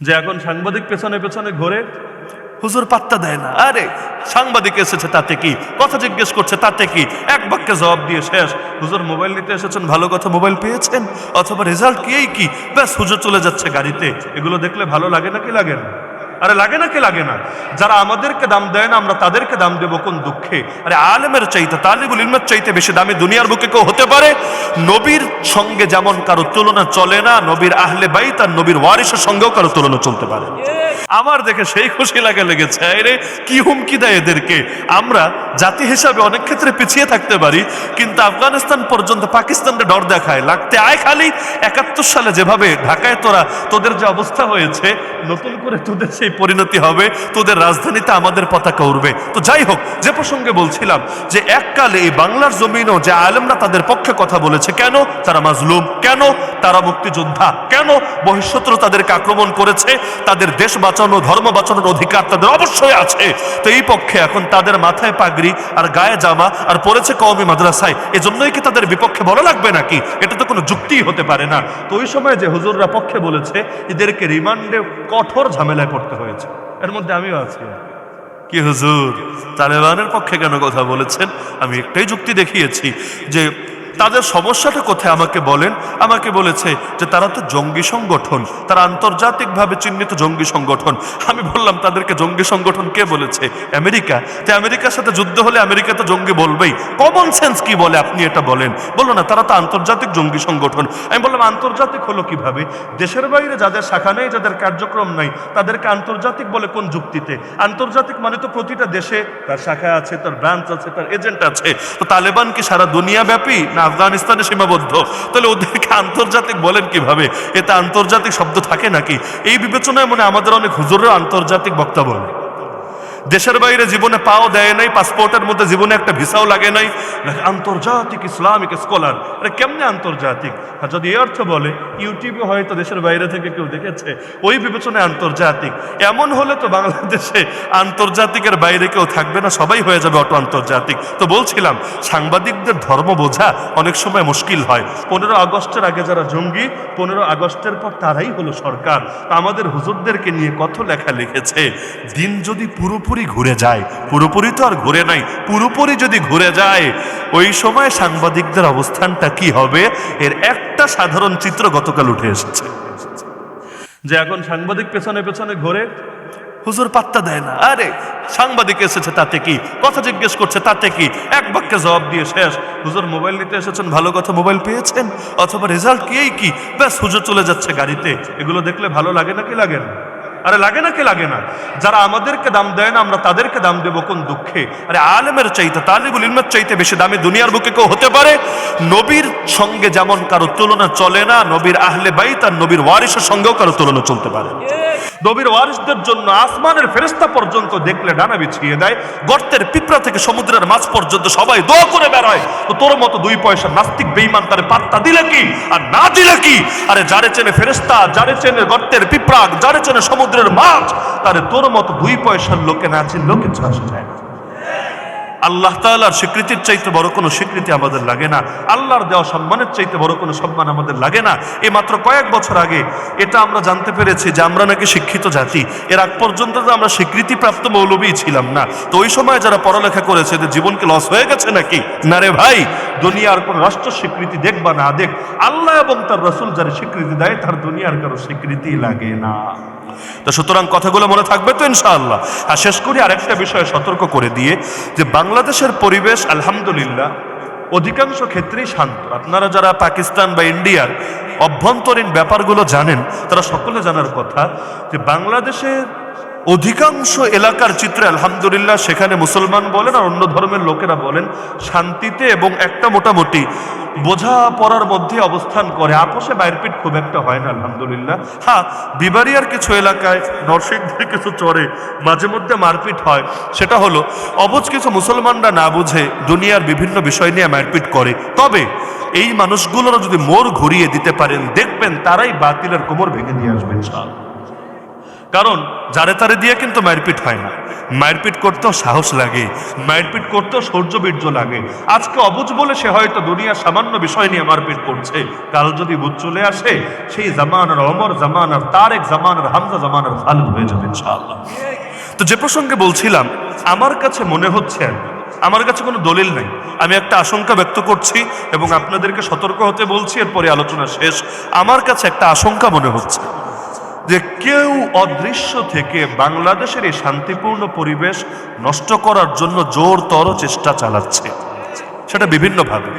যে এখন সাংবাদিক পেছনে পেছনে ঘোরে, হুজুর পাত্তা দেয় না। আরে, সাংবাদিক এসেছে তাতে কি? কথা জিজ্ঞেস করছে তাতে কি? এক বাক্যে জবাব দিয়ে শেষ। হুজুর মোবাইল নিতে এসেছেন, ভালো কথা মোবাইল পেয়েছেন, অথবা রেজাল্ট কি এই কি? ব্যাস, হুজুর চলে যাচ্ছে গাড়িতে। এগুলো দেখলে ভালো লাগে নাকি লাগে না? আরে লাগে নাকি লাগে না? যারা আমাদেরকে দাম দেয় না, আমরা তাদেরকে দাম দেবো কোন দুঃখে? আরে আলেমের চাইতে, তালিবুল ইলমের চাইতে বেশি দামি দুনিয়ার বুকে কেউ হতে পারে? নবীর সঙ্গে যেমন কারও তুলনা চলে না, নবীর আহলে বাইত আর নবীর ওয়ারিসের সঙ্গেও কারও তুলনা চলতে পারে আমার দেখে সেই খুশি লাগে লেগেছে আরে কি হুমকি দেয় এদেরকে? আমরা জাতি হিসাবে অনেক ক্ষেত্রে পিছিয়ে থাকতে পারি, কিন্তু আফগানিস্তান পর্যন্ত পাকিস্তানকে ডর দেখায়। লাগতে আয় খালি, একাত্তর সালে যেভাবে ঢাকায় তোরা, তোদের যে অবস্থা হয়েছে, নতুন করে তোদের সেই পরিণতি হবে, তোদের রাজধানীতে আমাদের পতাকা উঠবে তো যাই হোক, যে প্রসঙ্গে বলছিলাম যে এককালে এই বাংলার জমিনও যে আলেমরা তাদের পক্ষে কথা বলেছে, কেন? তারা মাজলুম। কেন? তারা মুক্তিযোদ্ধা। কেন? বহিঃশত্রু তাদেরকে আক্রমণ করেছে। তাদের দেশ বাঁচানো, ধর্ম বাঁচানোর অধিকার তাদের অবশ্যই আছে। তো এই পক্ষে এখন তাদের মাথায় পাগড়ি আর গায়ে জামা আর পড়েছে কওমি মাদ্রাসায়। এজন্যই কি তাদের বিপক্ষে বলা লাগবে নাকি? এটা তো কোনো যুক্তিই হতে পারে না। তো ওই সময় যে হুজুররা পক্ষে বলেছে, এদেরকে রিমান্ডে কঠোর ঝামেলায় পড়তে হয়েছে। এর মধ্যে আমিও আছি। কি হুজুর? তালেবানের পক্ষে কেন কথা বলেছেন? আমি একটাই যুক্তি দেখিয়েছি যে তাদের সমস্যাটা কোথায়? আমাকে বলেন। আমাকে বলেছে যে তারা তো জঙ্গি সংগঠন। তারা আন্তর্জাতিকভাবে চিহ্নিত জঙ্গি সংগঠন। আমি বললাম, তাদেরকে জঙ্গি সংগঠন কে বলেছে? আমেরিকা। তো আমেরিকার সাথে যুদ্ধ হলে আমেরিকা তো জঙ্গি বলবেই। কমন সেন্স কি বলে? আপনি এটা বলেন। বলল না, তারা তো আন্তর্জাতিক জঙ্গি সংগঠন। আমি বললাম, আন্তর্জাতিক হলো কীভাবে? দেশের বাইরে যাদের শাখা নেই, যাদের কার্যক্রম নাই, তাদেরকে আন্তর্জাতিক বলে কোন যুক্তিতে? আন্তর্জাতিক মানে তো প্রতিটা দেশে তার শাখা আছে, তার ব্রাঞ্চ আছে, তার এজেন্ট আছে। তো তালেবান কি সারা দুনিয়া ব্যাপী না আফগানিস্তানে সীমাবদ্ধ। তাহলে ওদেরকে আন্তর্জাতিক বলেন কীভাবে? এতে আন্তর্জাতিক শব্দ থাকে নাকি? এই বিবেচনায় মনে আমাদের অনেক হুজুরের আন্তর্জাতিক বক্তব্য নেই দেশের বাইরে জীবনে পাও দেয় নাই পাসপোর্টের মধ্যে জীবনে একটা ভিসাও লাগে নাই। আন্তর্জাতিক ইসলামিক স্কলার, আরে কেমনে আন্তর্জাতিক? আর যদি এই অর্থ বলে, ইউটিউবে হয়তো দেশের বাইরে থেকে কেউ দেখেছে, ওই বিবেচনায় আন্তর্জাতিক। এমন হলে তো বাংলাদেশে আন্তর্জাতিকের বাইরে কেউ থাকবে না, সবাই হয়ে যাবে অটো আন্তর্জাতিক। তো বলছিলাম, সাংবাদিকদের ধর্ম বোঝা অনেক সময় মুশকিল হয়। পনেরো আগস্টের আগে যারা জঙ্গি, পনেরো আগস্টের পর তারাই হলো সরকার। আমাদের হুজুরদেরকে নিয়ে কত লেখা লিখেছে, দিন যদি পুরোপুরি ঘুরে যায়। পুরোপুরি তো আর ঘুরে নাই, পুরোপুরি যদি ঘুরে যায়, ওই সময় সাংবাদিকদের অবস্থানটা কি হবে? এর একটা সাধারণ চিত্র গতকাল উঠে এসেছে। যে এখন সাংবাদিক পেছনে পেছনে ঘোরে, হুজুর পাত্তা দেয় না। আরে, সাংবাদিক এসেছে তাতে কি? কথা জিজ্ঞেস করছে তাতে কি? এক বাক্যে জবাব দিয়ে শেষ। হুজুর মোবাইল নিতে এসেছেন, ভালো কথা মোবাইল পেয়েছেন? অথবা রেজাল্ট কি এই কি? ব্যাস, হুজুর চলে যাচ্ছে গাড়িতে। এগুলো দেখলে ভালো লাগে না কি লাগে না? আরে লাগে না কে লাগে না? যারা আমাদেরকে দাম দেয় না, আমরা তাদেরকে দাম দেবো কোন দুঃখে? আরে আলেমের চাইতে, তালিবুল ইলমের চাইতে বেশি দামি দুনিয়ার বুকে কেউ হতে পারে? নবীর সঙ্গে যেমন কারও তুলনা চলে না, নবীর আহলে বাইত আর নবীর ওয়ারিসের সঙ্গেও কারও তুলনা চলতে পারে। নবীর ওয়ারিসদের জন্য আসমানের ফেরেস্তা পর্যন্ত দেখলে ডানা বিছিয়ে দেয়, গর্তের পিঁপড়া থেকে সমুদ্রের মাছ পর্যন্ত সবাই দোয়া করে বেড়ায়। তো তোর মতো দুই পয়সা নাস্তিক বেইমান তার পাত্তা দিলে কি আর না দিলে কি? আরে যারে চেনে ফেরেস্তা যারে চেনে গর্তের পিঁপড়া, যারে চেনে সমুদ্রের মাছ, তারে তোর মতো দুই পয়সার লোকে না চিনলো কিছু আসে যায় না। আল্লাহ তাআলার স্বীকৃতির চাইতে বড় কোনো স্বীকৃতি আমাদের লাগে না। আল্লাহর দেওয়া সম্মানের চাইতে বড় কোনো সম্মান আমাদের লাগে না। এই মাত্র কয়েক বছর আগে এটা আমরা জানতে পেরেছি যে আমরা নাকি শিক্ষিত জাতি। এর আগ পর্যন্ত তো আমরা স্বীকৃতিপ্রাপ্ত মৌলবী ছিলাম না। তো ওই সময় যারা পড়ালেখা করেছে এদের জীবনকে লস হয়ে গেছে নাকি? না রে ভাই, দুনিয়ার কোন রাষ্ট্র স্বীকৃতি দেখ বা না দেখ, আল্লাহ এবং তার রসুল যারা স্বীকৃতি দেয়, তার দুনিয়ার কারও স্বীকৃতি লাগে না। তো সুতরাং কথাগুলো মনে থাকবে তো ইনশাআল্লাহ। আর শেষ করি, আরেকটা বিষয়ে সতর্ক করে দিয়ে যে বাংলাদেশের পরিবেশ, আলহামদুলিল্লাহ, অধিকাংশ ক্ষেত্রেই শান্ত। আপনারা যারা পাকিস্তান বা ইন্ডিয়ার অভ্যন্তরীণ ব্যাপারগুলো জানেন, তারা সকলে জানার কথা যে বাংলাদেশের অধিকাংশ এলাকার চিত্রে আলহামদুলিল্লাহ সেখানে মুসলমান বলেন আর অন্য ধর্মের লোকেরা বলেন, শান্তিতে এবং একটা মোটামুটি বোঝা পড়ার মধ্যে অবস্থান করে। আপোষে মারপিট খুব একটা হয় না, আলহামদুলিল্লাহ। হ্যাঁ বিবারিয়ার কিছু এলাকায় নরসিংদীর কিছু চরে মাঝে মধ্যে মারপিট হয়। সেটা হলো অবুঝ কিছু মুসলমানরা না বুঝে দুনিয়ার বিভিন্ন বিষয় নিয়ে মারপিট করে। তবে এই মানুষগুলোরও যদি মোর ঘুরিয়ে দিতে পারেন, দেখবেন তারাই বাতিলের কোমর ভেঙে নিয়ে আসবেন ইনশাআল্লাহ। কারণ যারে তারে দিয়ে কিন্তু মারপিট হয় না। মারপিট করতেও সাহস লাগে, মারপিট করতেও সৌর্য বীর্য লাগে। আজকে অবুজ বলে সে হয়তো দুনিয়ার সামান্য বিষয় নিয়ে মারপিট করছে। কাল যদি বুঝ চলে আসে, সেই জামানার অমর জামানার তারেক জামানার হামজা জামানার খালিদ হয়ে যাবে ইনশাআল্লাহ। তো যে প্রসঙ্গে বলছিলাম, আমার কাছে মনে হচ্ছে, আমার কাছে কোনো দলিল নেই। আমি একটা আশঙ্কা ব্যক্ত করছি এবং আপনাদেরকে সতর্ক হতে বলছি, এরপরে আলোচনা শেষ। আমার কাছে একটা আশঙ্কা মনে হচ্ছে। যে কেউ অদৃশ্য থেকে বাংলাদেশের এই শান্তিপূর্ণ পরিবেশ নষ্ট করার জন্য জোরতর চেষ্টা চালাচ্ছে। সেটা বিভিন্নভাবে।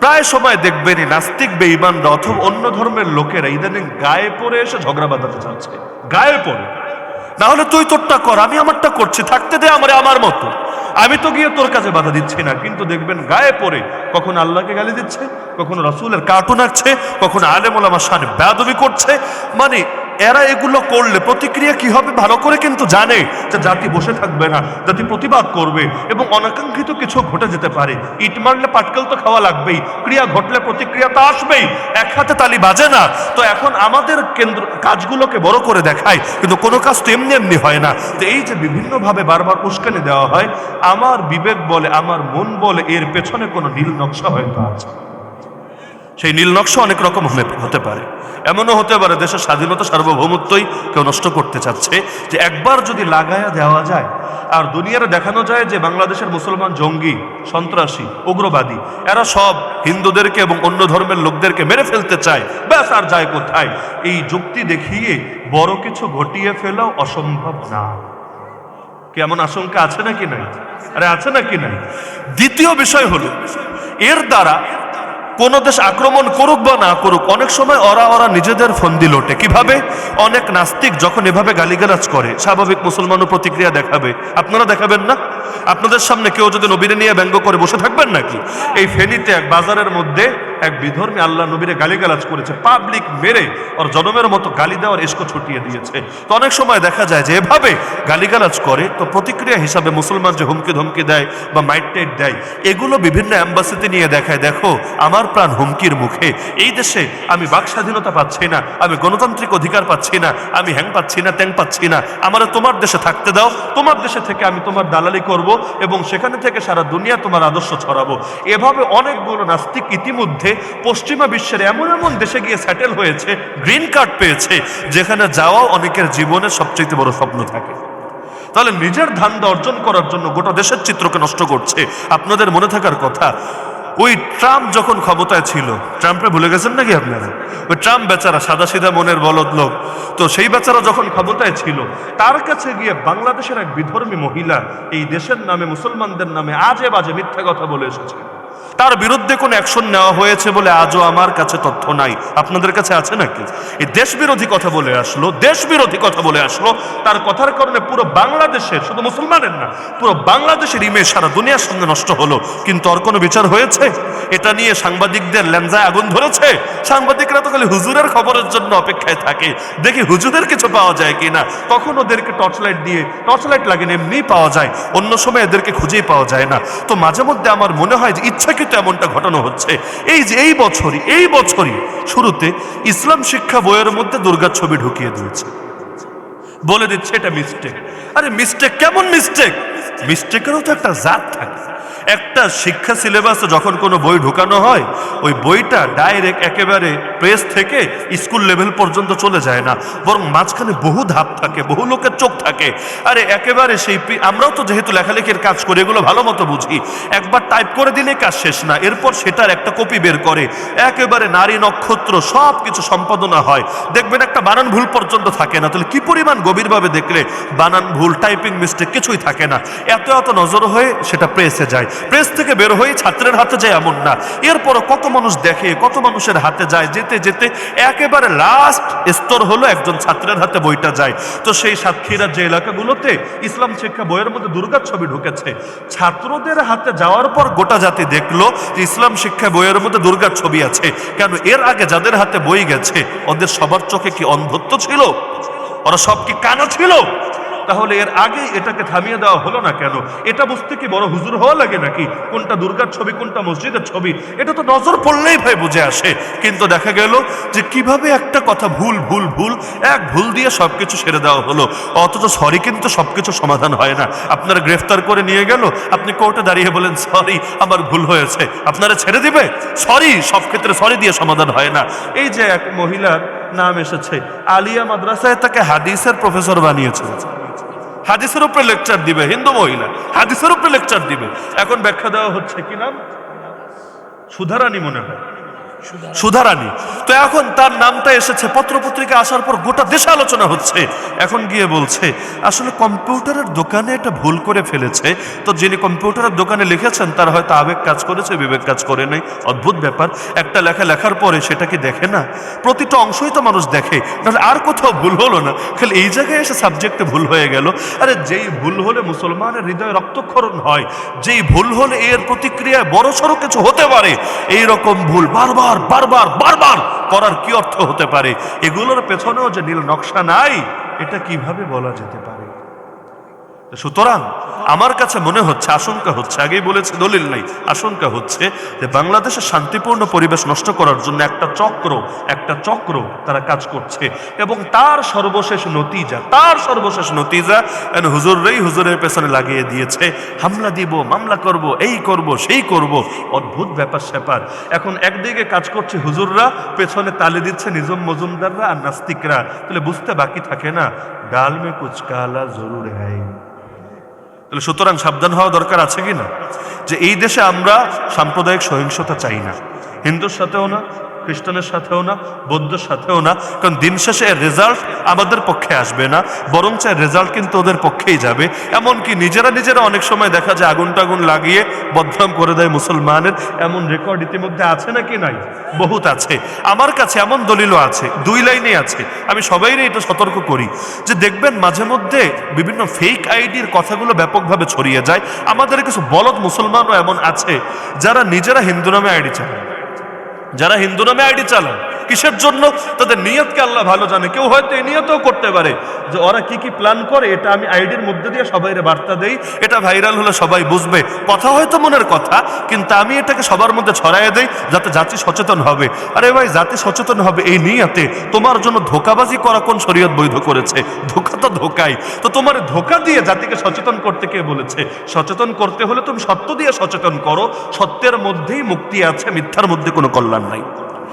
প্রায় সময় দেখবেন এই নাস্তিক বেঈমানরা অথবা অন্য ধর্মের লোকেরা ইদানিং গায়ে পড়ে এসে ঝগড়া বাঁধাতে চাচ্ছে। গায়ে পড়ে। না হলে তুই তোরটা কর, আমি আমারটা করছি, থাকতে দে আমারে আমার মতো। আমি তো গিয়ে তোর কাছে বাধা দিচ্ছি না, কিন্তু দেখবেন গায়ে পড়ে কখন আল্লাহকে গালি দিচ্ছে, কখনো রসুলের কার্টুন আঁকছে, কখনো আলেমুলামা শান বেদবি করছে। মানে এরা এগুলো করলে প্রতিক্রিয়া কি হবে ভালো করে কিন্তু জানে যে জাতি বসে থাকবে না, জাতি প্রতিবাদ করবে এবং অনাকাঙ্ক্ষিত কিছু ঘটে যেতে পারে। ইট মারলে পাটকেল তো খাওয়া লাগবেই, ক্রিয়া ঘটলে প্রতিক্রিয়া তো আসবেই। এক হাতে তালি বাজে না। তো এখন আমাদের কেন্দ্র কাজগুলোকে বড় করে দেখায়, কিন্তু কোনো কাজ তো এমনি এমনি হয় না। তো এই যে বিভিন্নভাবে বারবার উস্কানি দেওয়া হয়, আমার বিবেক বলে, আমার মন বলে, এর পেছনে কোনো নীল নকশা হয়তো আছে। সেই নীল নকশা অনেক রকম হতে পারে। এমনও হতে পারে দেশের স্বাধীনতা সার্বভৌমত্বই কেউ নষ্ট করতে চাচ্ছে, যে একবার যদি লাগায়া দেওয়া যায়, আর দুনিয়ারে দেখানো যায় যে বাংলাদেশের মুসলমান জঙ্গি, সন্ত্রাসী, উগ্রবাদী, এরা সব হিন্দুদেরকে এবং অন্য ধর্মের লোকদেরকে মেরে ফেলতে চায়। ব্যাস, আর যায় কোথায়? এই যুক্তি দেখিয়ে বড় কিছু ঘটিয়ে ফেলাও অসম্ভব না। কেমন আশঙ্কা আছে নাকি নাই? আরে, আছে নাকি নাই? দ্বিতীয় বিষয় হলো, এর দ্বারা কোন দেশ আক্রমণ করুক বা না করুক, অনেক সময় ওরা ওরা নিজেদের ফন্দি লোটে। কীভাবে? অনেক নাস্তিক যখন এভাবে গালিগালাজ করে, স্বাভাবিক মুসলমানও প্রতিক্রিয়া দেখাবে। আপনারা দেখাবেন না? আপনাদের সামনে কেউ যদি নবীরে নিয়ে ব্যঙ্গ করে বসে থাকবেন নাকি? এই ফেনীতে এক বাজারের মধ্যে এক বিধর্মী আল্লাহ নবীরে গালিগালাজ করেছে পাবলিক মেরে ওর জনমের মতো গালি দেওয়ার এসকো ছুটিয়ে দিয়েছে। তো অনেক সময় দেখা যায় যে এভাবে গালিগালাজ করে, তো প্রতিক্রিয়া হিসাবে মুসলমান যে হুমকি ধমকি দেয় বা মাইট টাইট দেয়, এগুলো বিভিন্ন অ্যাম্বাসিতে নিয়ে দেখায়, দেখো, আমার প্রাণ হুমকির মুখে। এই দেশে আমি বাক স্বাধীনতা পাচ্ছি না, আমি গণতান্ত্রিক অধিকার পাচ্ছি না, আমি হ্যাং পাচ্ছি না ট্যাং পাচ্ছি না। আমার তোমার দেশে থাকতে দাও, তোমার দেশে থেকে আমি তোমার দালালি করব এবং সেখানে থেকে সারা দুনিয়া তোমার আদর্শ ছড়াবো। এভাবে অনেকগুলো নাস্তিক ইতিমধ্যে পশ্চিমা বিশ্বের এমন এমন দেশে গিয়ে সেটেল হয়েছে গ্রিন কার্ড পেয়েছে, যেখানে যাওয়াও অনেকের জীবনের সবচেয়ে বড় স্বপ্ন থাকে। তাহলে নিজের ধান্দা অর্জন করার জন্য গোটা দেশের চিত্রকে নষ্ট করছে। আপনাদের মনে থাকার কথা ওই ট্রাম্প যখন ক্ষমতায় ছিল ট্রাম্পে ভুলে গেছেন নাকি আপনারা? ওই ট্রাম্প বেচারা সাদা সিধা মনের বলদ লোক। তো সেই বেচারা যখন ক্ষমতায় ছিল, তার কাছে গিয়ে বাংলাদেশের এক বিধর্মী মহিলা এই দেশের নামে, মুসলমানদের নামে আজে বাজে মিথ্যা কথা বলে এসেছে। তার বিরুদ্ধে কোনো অ্যাকশন নেওয়া হয়েছে বলে আজও আমার কাছে তথ্য নাই। আপনাদের কাছে আছে নাকি? এই দেশ বিরোধী কথা বলে আসলো দেশ বিরোধী কথা বলে আসলো। তার কথার কারণে পুরো বাংলাদেশের শুধু মুসলমানের না, পুরো বাংলাদেশের ইমেজ সারা দুনিয়ার সঙ্গে নষ্ট হলো। কিন্তু ওর কোনো বিচার হয়েছে? এটা নিয়ে সাংবাদিকদের ল্যাঞ্জায় আগুন ধরেছে? সাংবাদিকরা তো খালি হুজুরের খবরের জন্য অপেক্ষায় থাকে। দেখি হুজুরের কিছু পাওয়া যায় কিনা? তখন ওদেরকে টর্চ লাইট দিয়ে টর্চ লাইট লাগেন এমনি পাওয়া যায়। অন্য সময় এদেরকে খুঁজেই পাওয়া যায় না। তো মাঝে মধ্যে আমার মনে হয় যে ইচ্ছাকৃত এমনটা ঘটানো হচ্ছে। এই যে এই বছরই এই বছরই শুরুতে ইসলাম শিক্ষা বইয়ের মধ্যে দুর্গার ছবি ঢুকিয়ে দিয়েছে। বলে দিচ্ছে এটা মিস্টেক আরে মিস্টেক কেমন মিস্টেক মিস্টেকেরও তো একটা জাত থাকে। একটা শিক্ষা সিলেবাসে যখন কোনো বই ঢোকানো হয়, ওই বইটা ডাইরেক্ট একেবারে প্রেস থেকে স্কুল লেভেল পর্যন্ত চলে যায় না। বরং মাঝখানে বহু ধাপ থাকে, বহু লোকের চোখ থাকে। আরে, একেবারে সেই আমরাও তো যেহেতু লেখালেখির কাজ করি, এগুলো ভালো মতো বুঝি। একবার টাইপ করে দিলে কাজ শেষ না, এরপর সেটার একটা কপি বের করে। একেবারে নারী নক্ষত্র সব কিছু সম্পাদনা হয়। দেখবেন একটা বানান ভুল পর্যন্ত থাকে না, তাহলে কি পরিমাণ গভীরভাবে দেখলে বানান ভুল টাইপিং মিস্টেক কিছুই থাকে না। এত এত নজর হয়ে সেটা প্রেসে যায়। প্রেস থেকে বের হয়ে ছাত্রের হাতে যায় এমন না। এরপরও কত মানুষ দেখে, কত মানুষের হাতে যায়, যেতে যেতে একেবারে লাস্ট স্তর হলো একজন ছাত্রের হাতে বইটা যায়। তো সেই সাতক্ষীরার যে এলাকাগুলোতে ইসলাম শিক্ষা বইয়ের মধ্যে দুর্গার ছবি ঢুকেছে, ছাত্রদের হাতে যাওয়ার পর গোটা জাতি দেখল যে ইসলাম শিক্ষা বইয়ের মধ্যে দুর্গার ছবি আছে। কেন এর আগে যাদের হাতে বই গেছে, ওদের সবার চোখে কি অন্ধত্ব ছিল? ওরা সব কি কানা ছিল? তাহলে এর আগে এটাকে থামিয়ে দেওয়া হলো না কেন? এটা বুঝতে কি বড় হুজুর হওয়া লাগে নাকি? কোনটা দুর্গার ছবি, কোনটা মসজিদের ছবি? এটা তো নজর পড়লেই ভাই বুঝে আসে। কিন্তু দেখা গেল যে কীভাবে একটা কথা ভুল ভুল ভুল, এক ভুল দিয়ে সবকিছু সেরে দেওয়া হলো। অথচ সরি কিন্তু সবকিছু সমাধান হয় না। আপনারা গ্রেফতার করে নিয়ে গেল। আপনি কোর্টে দাঁড়িয়ে বলেন সরি আমার ভুল হয়েছে। আপনারা ছেড়ে দিবে? সরি সব ক্ষেত্রে সরি দিয়ে সমাধান হয় না। এই যে এক মহিলার নাম এসেছে, আলিয়া মাদ্রাসায় তাকে হাদিসের প্রফেসর বানিয়েছে। হাদিসের উপরে লেকচার দিবে, হিন্দু মহিলা, হাদিসের উপরে লেকচার দিবে। এখন ব্যাখ্যা দেওয়া হচ্ছে কি নাম? সুধারানি মনে হয়। সুধারানী। তো এখন তার নামটা এসেছে, পত্রপত্রিকা আসার পর গোটা দেশে আলোচনা হচ্ছে। এখন গিয়ে বলছে, আসলে কম্পিউটারের দোকানে এটা ভুল করে ফেলেছে। তো যিনি কম্পিউটারের দোকানে লিখেছেন, তার হয়তো আবেগ কাজ করেছে, বিবেক কাজ করে নাই। অদ্ভুত ব্যাপার। একটা লেখা লেখার পরে সেটা কি দেখে না? প্রতিটা অংশই তো মানুষ দেখে। তাহলে আর কোথাও ভুল হলো না। খালি এই জায়গায় এসে সাবজেক্টে ভুল হয়ে গেল। আরে যেই ভুল হলে মুসলমানের হৃদয়ে রক্তক্ষরণ হয়, যেই ভুল হলে এর প্রতিক্রিয়ায় বড় সড়ো কিছু হতে পারে এই রকম ভুল বারবার বারবার বারবার বারবার করার কি অর্থ হতে পারে? এগুলোর পেছনেও যে নীল নকশা নাই, এটা কীভাবে বলা যেতে পারে? সুতরাং আমার কাছে মনে হচ্ছে, আশঙ্কা হচ্ছে, আগেই বলেছে, দলিল নাই, আশঙ্কা হচ্ছে যে বাংলাদেশের শান্তিপূর্ণ পরিবেশ নষ্ট করার জন্য একটা চক্র একটা চক্র তারা কাজ করছে। এবং তার সর্বশেষ নতিজা, তার সর্বশেষ নতিজা হুজুররাই হুজুরের পেছনে লাগিয়ে দিয়েছে, হামলা দিব, মামলা করব, এই করব, সেই করব, অদ্ভুত ব্যাপার স্যাপার। এখন একদিকে কাজ করছে হুজুররা, পেছনে তালে দিচ্ছে নিজম মজুমদাররা আর নাস্তিকরা। তাহলে বুঝতে বাকি থাকে না ডাল মে কুচ কালা জরুর হ্যায়। তাহলে সুতরাং সাবধান হওয়া দরকার আছে কি না? যে এই দেশে আমরা সাম্প্রদায়িক সহিংসতা চাই না। হিন্দুর সাথেও না খ্রিস্টানের সাথেও না বৌদ্ধের সাথেও না, কারণ দিন শেষে এর রেজাল্ট আমাদের পক্ষে আসবে না, বরঞ্চ এর রেজাল্ট কিন্তু ওদের পক্ষেই যাবে। এমনকি নিজেরা নিজেরা অনেক সময় দেখা যায় আগুন টাগুন লাগিয়ে বদনাম করে দেয় মুসলমানের। এমন রেকর্ড ইতিমধ্যে আছে নাকি নাই? বহুত আছে। আমার কাছে এমন দলিলও আছে, দুই লাইনে আছে। আমি সবাইরে এটা সতর্ক করি যে দেখবেন মাঝে মধ্যে বিভিন্ন ফেক আইডির কথাগুলো ব্যাপকভাবে ছড়িয়ে যায়। আমাদের কিছু বলদ মুসলমানও এমন আছে, যারা নিজেরা হিন্দু নামে আইডি চালায়। যারা হিন্দু নামে আইডি চালায় কিসের জন্য? তাদের নিয়তকে আল্লাহ ভালো জানে। কেউ হয়তো এই নিয়তেও করতে পারে যে ওরা কি কি প্ল্যান করে, এটা আমি আইডির মধ্যে দিয়ে সবাইরে বার্তা দেই। এটা ভাইরাল হলে সবাই বুঝবে। কথা হয়তো মনের কথা, কিন্তু আমি এটাকে সবার মধ্যে ছড়াইয়ে দেই যাতে জাতি সচেতন হবে। আরে ভাই, জাতি সচেতন হবে এই নিয়তে। তোমার জন্য ধোকাবাজি করা কোন শরীয়ত বৈধ করেছে? ধোকা তো ধোকাই। তো তোমার ধোকা দিয়ে জাতিকে সচেতন করতে কে বলেছে? সচেতন করতে হলে তুমি সত্য দিয়ে সচেতন করো। সত্যের মধ্যেই মুক্তি আছে, মিথ্যার মধ্যে কোনো কল্যাণ নাই।